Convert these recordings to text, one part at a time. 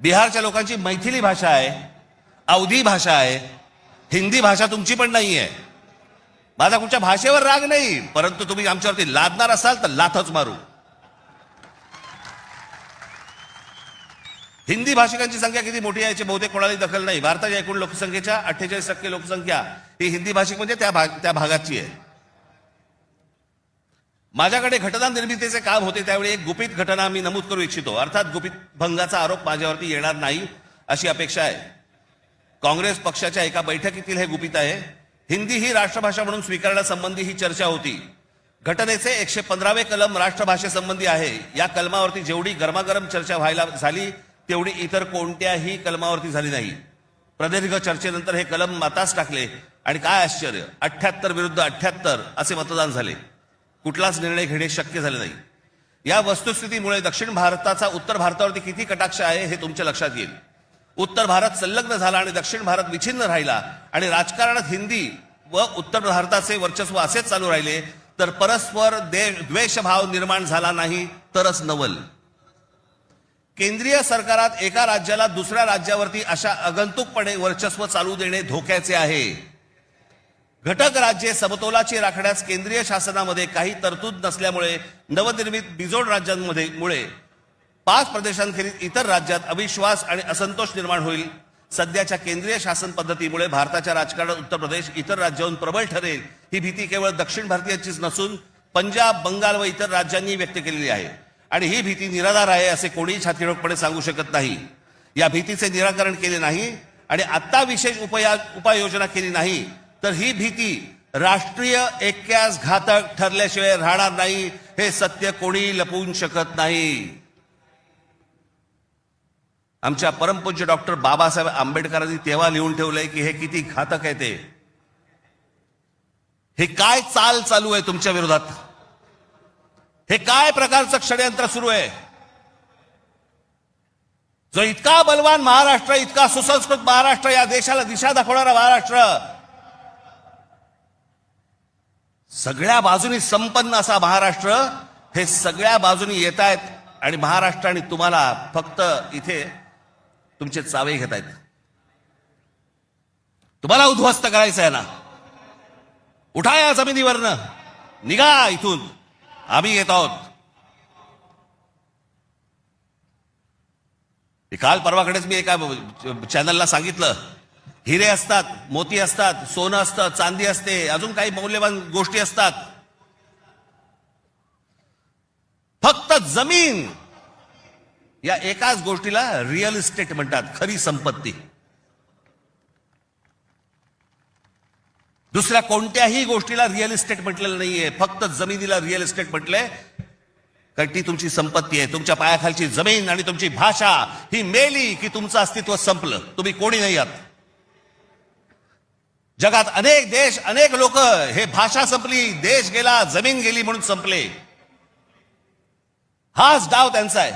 बिहारच्या लोकांची मैथिली भाषा आहे अवधी भाषा आहे हिंदी भाषा तुमची पण नाही आहे माझा कुठच्या भाषेवर राग नाही परंतु तुम्ही आमच्यावरती लादणार असाल तर लाथच मारू. हिंदी भाषिकांची संख्या किती मोठी आहे याची बहुतेक कोणालाही दखल नाही. भारताच्या एकूण लोकसंख्येच्या अठ्ठेचाळीस टक्के लोकसंख्या ही हिंदी भाषिक म्हणजे त्या भाग त्या भागाची आहे. माझ्याकडे घटना निर्मितीचे काम होते त्यावेळी एक गुपित घटना मी नमूद करू इच्छितो. अर्थात गुपित भंगाचा आरोप माझ्यावरती येणार नाही अशी अपेक्षा आहे. काँग्रेस पक्षाच्या एका बैठकीतील हे गुपित आहे. हिंदी ही राष्ट्रभाषा म्हणून स्वीकारण्यासंबंधी ही चर्चा होती. घटनेचे एकशे पंधरावे कलम राष्ट्रभाषेसंबंधी आहे. या कलमावरती जेवढी गरमागरम चर्चा व्हायला झाली तेवढी इतर कोणत्याही कलमावरती झाली नाही. प्रदीर्घ चर्चेनंतर हे कलम मतास टाकले. आणि काय आश्चर्य अठ्ठ्याहत्तर विरुद्ध अठ्ठ्याहत्तर असे मतदान झाले. कुठलाच निर्णय घेणे शक्य झाले नाही. या वस्तुस्थितीमुळे दक्षिण भारताचा उत्तर भारतावरती किती कटाक्ष आहे हे तुमच्या लक्षात येईल. उत्तर भारत संलग्न झाला आणि दक्षिण भारत विछिन्न राहिला आणि राजकारणात हिंदी व उत्तर भारताचे वर्चस्व असेच चालू राहिले तर परस्पर दे द्वेषभाव निर्माण झाला नाही तरच नवल. केंद्रीय सरकारात एका राज्याला दुसऱ्या राज्यावरती अशा अगंतुकपणे वर्चस्व चालू देणे धोक्याचे आहे. घटक राज्ये समतोलाची राखण्यास केंद्रीय शासनामध्ये काही तरतूद नसल्यामुळे नवनिर्मित बिजोड राज्यांमध्ये मुळे पाच प्रदेशांखेरीज इतर राज्यात अविश्वास आणि असंतोष निर्माण होईल. सध्याच्या केंद्रीय शासन पद्धतीमुळे भारताच्या राजकारणात उत्तर प्रदेश इतर राज्याहून प्रबळ ठरेल ही भीती केवळ दक्षिण भारतीयांचीच नसून पंजाब बंगाल व इतर राज्यांनी व्यक्त केलेली आहे. आणि ही भीती निराधार आहे असे कोणीही छातीरोगपणे सांगू शकत नाही. या भीतीचे निराकरण केले नाही आणि आत्ता विशेष उपाय उपाययोजना केली नाही. तर ही भीती राष्ट्रीय ऐक्यास घातक ठरल्याशिवाय राहणार नाही हे सत्य कोणी लपवून शकत नाही. आमच्या परमपूज्य डॉक्टर बाबासाहेब आंबेडकरांनी तेव्हा लिहून ठेवलंय की हे किती घातक आहे ते. हे काय चाल चालू आहे तुमच्या विरोधात? हे काय प्रकारचं षडयंत्र सुरू आहे? जो इतका बलवान महाराष्ट्र इतका सुसंस्कृत महाराष्ट्र या देशाला दिशा दाखवणारा महाराष्ट्र सगळ्या बाजूनी संपन्न असा महाराष्ट्र हे सगळ्या बाजूनी येत आहेत आणि महाराष्ट्र आणि तुम्हाला फक्त इथे तुमचे चावे घेत आहेत तुम्हाला उद्ध्वस्त करायचं आहे ना? उठा या जमिनीवरनं. निघा इथून. आम्ही येत आहोत. काल परवाकडेच मी एका चॅनलला सांगितलं हिरे असतात मोती असतात सोनं असतं चांदी असते अजून काही मौल्यवान गोष्टी असतात. फक्त जमीन. या एकाच गोष्टीला रिअल इस्टेट म्हणतात खरी संपत्ती. दुसऱ्या कोणत्याही गोष्टीला रिअल इस्टेट म्हटलेलं नाहीये. फक्त जमिनीला रिअल इस्टेट म्हटलंय. कारण ती तुमची संपत्ती आहे. तुमच्या पायाखालची जमीन आणि तुमची भाषा ही मेली की तुमचं अस्तित्व संपलं. तुम्ही कोणी नाही आहात. जगात अनेक देश अनेक लोक हे भाषा संपली देश गेला जमीन गेली म्हणून संपले. हाच डाव त्यांचा आहे.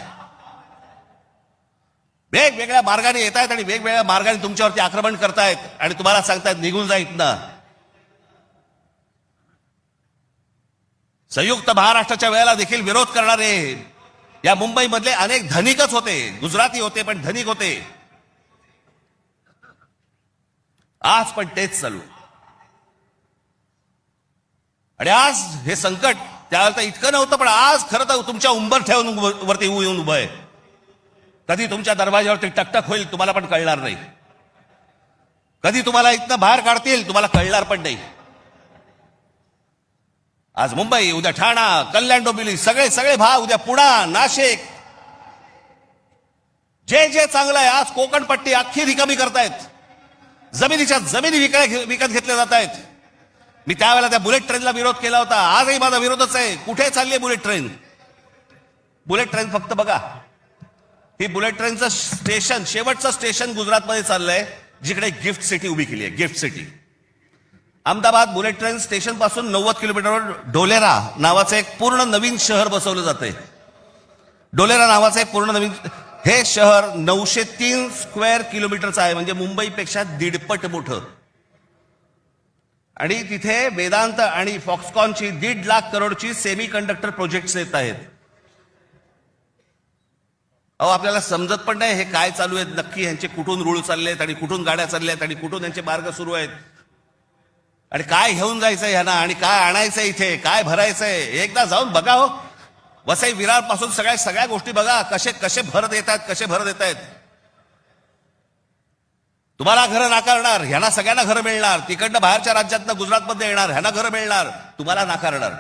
वेगवेगळ्या मार्गाने येत आहेत आणि वेगवेगळ्या मार्गाने तुमच्यावरती आक्रमण करतायत आणि तुम्हाला सांगतायत निघून जाईत ना संयुक्त महाराष्ट्राच्या वेळेला देखील विरोध करणारे या मुंबईमधले अनेक धनिकच होते. गुजराती होते पण धनिक होते. आज पण तेच चालू. आणि आज हे संकट त्यावेळेला तर इतकं नव्हतं पण आज खरं तर तुमच्या उंबर ठेवून वरती येऊन उभं आहे. कधी तुमच्या दरवाज्यावरती टकटक होईल तुम्हाला पण कळणार नाही. कधी तुम्हाला इथनं बाहेर काढतील तुम्हाला कळणार पण नाही. आज मुंबई उद्या ठाणा कल्याण डोंबिवली सगळे सगळे भाग उद्या पुणा नाशिक. जे जे चांगलं आहे आज कोकणपट्टी अख्खी रिकामी करतायत. जमिनीच्या जमिनी विकत विकत घेतल्या जात आहेत. मी त्यावेळेला त्या बुलेट ट्रेनला विरोध केला होता. आजही माझा विरोधच आहे. कुठे चालली आहे बुलेट ट्रेन? बुलेट ट्रेन फक्त बघा. ही बुलेट ट्रेनचं स्टेशन शेवटचं स्टेशन गुजरातमध्ये चाललंय जिकडे गिफ्ट सिटी उभी केली आहे. GIFT City. Ahmedabad bullet train स्टेशनपासून नव्वद किलोमीटरवर डोलेरा नावाचं एक पूर्ण नवीन शहर बसवलं जाते डोलेरा नावाचं एक पूर्ण नवीन हे शहर नऊशे तीन स्क्वेअर किलोमीटरचं आहे म्हणजे मुंबईपेक्षा दीडपट मोठं. आणि तिथे वेदांत आणि फॉक्सकॉनची दीड लाख करोडची सेमी कंडक्टर प्रोजेक्ट्स येत आहेत. अहो आपल्याला समजत पण नाही हे काय चालू आहेत. नक्की यांचे कुठून रूळ चालले आहेत आणि कुठून गाड्या चालल्या आहेत आणि कुठून यांचे मार्ग सुरू आहेत. आणि काय घेऊन जायचंय ह्यांना आणि काय आणायचंय इथे? काय भरायचंय? एकदा जाऊन बघा हो. वसई विरारपासून सगळ्या सगळ्या गोष्टी बघा कसे कसे भर देत आहेत कसे भर देत आहेत तुम्हाला घरं नाकारणार ह्यांना सगळ्यांना घरं मिळणार. तिकडनं बाहेरच्या राज्यातनं गुजरातमध्ये येणार ह्यांना घरं मिळणार. तुम्हाला नाकारणार.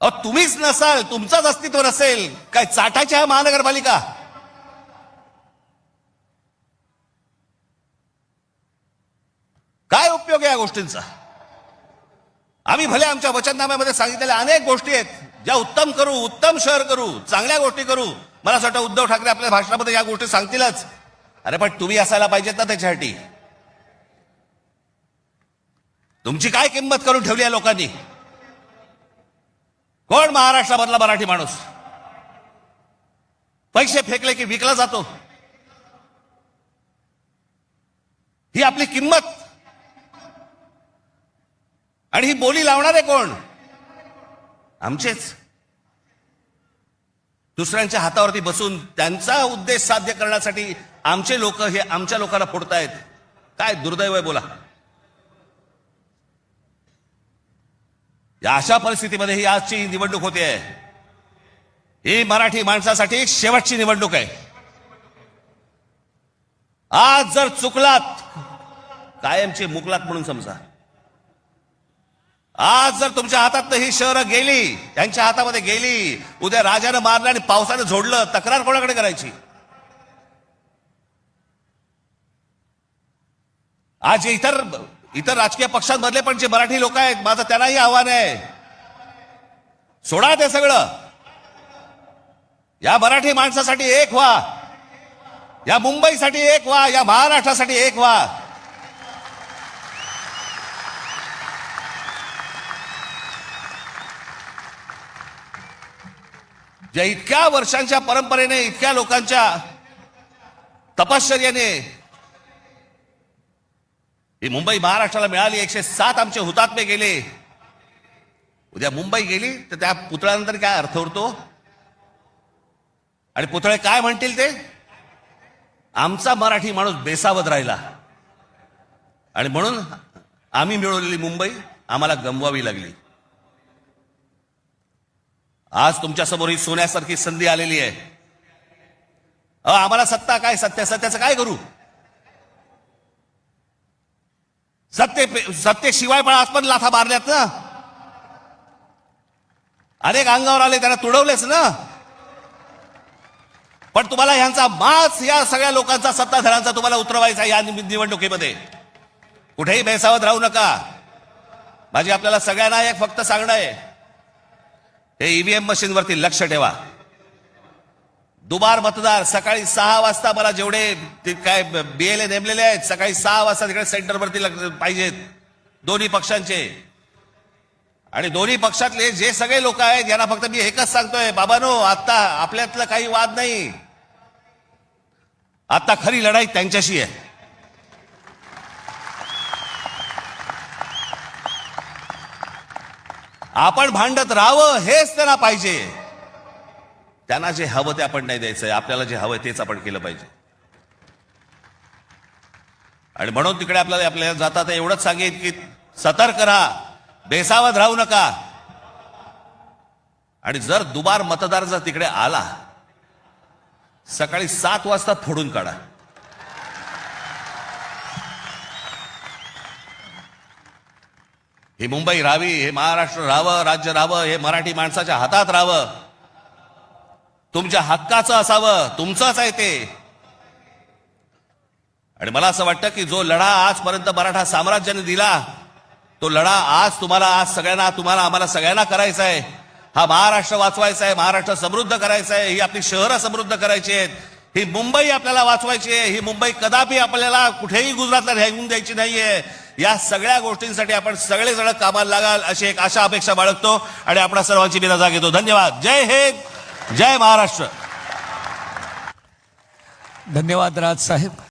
अहो तुम्हीच नसाल तुमचंच अस्तित्व नसेल. काय चाटाची आहे महानगरपालिका? काय उपयोग आहे या गोष्टींचा? आम्ही भले आमच्या वचननाम्यामध्ये सांगितलेल्या अनेक गोष्टी आहेत. ज्या उत्तम करू उत्तम शहर करू चांगल्या गोष्टी करू. मला असं वाटतं उद्धव ठाकरे आपल्या भाषणामध्ये या गोष्टी सांगतीलच. अरे पण तुम्ही असायला पाहिजेत ना त्याच्यासाठी. तुमची काय किंमत करून ठेवली आहे लोकांनी? कोण महाराष्ट्रामधला मराठी माणूस? पैसे फेकले की विकला जातो. ही आपली किंमत. आणि ही बोली लावणारे कोण? आमचेच. दुसऱ्यांच्या हातावरती बसून त्यांचा उद्देश साध्य करण्यासाठी आमचे लोक हे आमच्या लोकांना फोडतायत. काय दुर्दैव आहे बोला. या अशा परिस्थितीमध्ये ही आजची निवडणूक होते. ही मराठी माणसासाठी शेवटची निवडणूक आहे. आज जर चुकलात कायमची मुकलात म्हणून समजा. आज जर तुमच्या हातात ही शहरं गेली त्यांच्या हातामध्ये गेली उद्या राजानं मारलं आणि पावसानं झोडलं तक्रार कोणाकडे करायची? आज जे इतर इतर राजकीय पक्षांमधले पण जे मराठी लोक आहेत माझं त्यांनाही आव्हान आहे. सोडा ते सगळं. या मराठी माणसासाठी एक व्हा. या मुंबईसाठी एक व्हा या महाराष्ट्रासाठी एक व्हा. ज्या इतक्या वर्षांच्या परंपरेने इतक्या लोकांच्या तपश्चर्याने ही मुंबई महाराष्ट्राला मिळाली. एकशे सात आमचे हुतात्मे गेले. उद्या मुंबई गेली तर त्या पुतळ्यानंतर काय अर्थ उरतो? आणि पुतळे काय म्हणतील ते? आमचा मराठी माणूस बेसावत राहिला. आणि म्हणून आम्ही मिळवलेली मुंबई आम्हाला गमवावी लागली. आज तुमच्यासमोर ही सोन्यासारखी संधी आलेली आहे. अहो, आम्हाला सत्ता काय? सत्य सत्याचं काय करू? सत्य सत्तेशिवाय पण आज पण लाथा मारल्यात ना. अनेक अंगावर आले त्यांना तुडवलेच ना. पण तुम्हाला ह्यांचा मास या सगळ्या लोकांचा सत्ताधारांचा तुम्हाला उतरवायचा या निवडणुकीमध्ये. कुठेही बेसावत राहू नका. माझी आपल्याला सगळ्यांना एक फक्त सांगणं आहे. हे ईव्हीएम मशीनवरती लक्ष ठेवा. दुबार मतदार सकाळी सहा वाजता मला जेवढे ते काय बीएलए नेमलेले आहेत सकाळी सहा वाजता तिकडे सेंटरवरती लग- पाहिजेत. दोन्ही पक्षांचे. आणि दोन्ही पक्षातले जे सगळे लोक आहेत यांना फक्त मी एकच सांगतोय बाबानो आता आपल्यातलं काही वाद नाही. आता खरी लढाई त्यांच्याशी आहे. आपण भांडत राहावं हेच त्यांना पाहिजे. त्यांना जे हवं ते आपण नाही द्यायचंय आपल्याला जे हवं तेच आपण केलं पाहिजे. आणि म्हणून तिकडे आपल्याला आपल्याला जातात एवढंच सांगेन की सतर्क राहा बेसावत राहू नका. आणि जर दुबार मतदार जर तिकडे आला सकाळी सात वाजता फोडून काढा. ही मुंबई राहावी हे महाराष्ट्र राहावं राज्य राहावं हे मराठी माणसाच्या हातात राहावं. तुमच्या हक्काचं असावं तुमचंच आहे ते. आणि मला असं वाटतं की जो लढा आजपर्यंत मराठा साम्राज्याने दिला तो लढा आज तुम्हाला आज सगळ्यांना तुम्हाला आम्हाला सगळ्यांना करायचा आहे. हा महाराष्ट्र वाचवायचा आहे महाराष्ट्र समृद्ध करायचा आहे ही आपली शहरं समृद्ध करायची आहेत. ही मुंबई आपल्याला वाचवायची आहे ही मुंबई कदापि आपल्याला कुठेही गुजरातला राहून द्यायची नाहीये. या सगळ्या गोष्टींसाठी आपण सगळेजण कामाला लागाल अशी एक आशा अपेक्षा बाळगतो आणि आपल्या सर्वांची मी रजा घेतो. धन्यवाद. जय हिंद. जय महाराष्ट्र. धन्यवाद राज साहेब.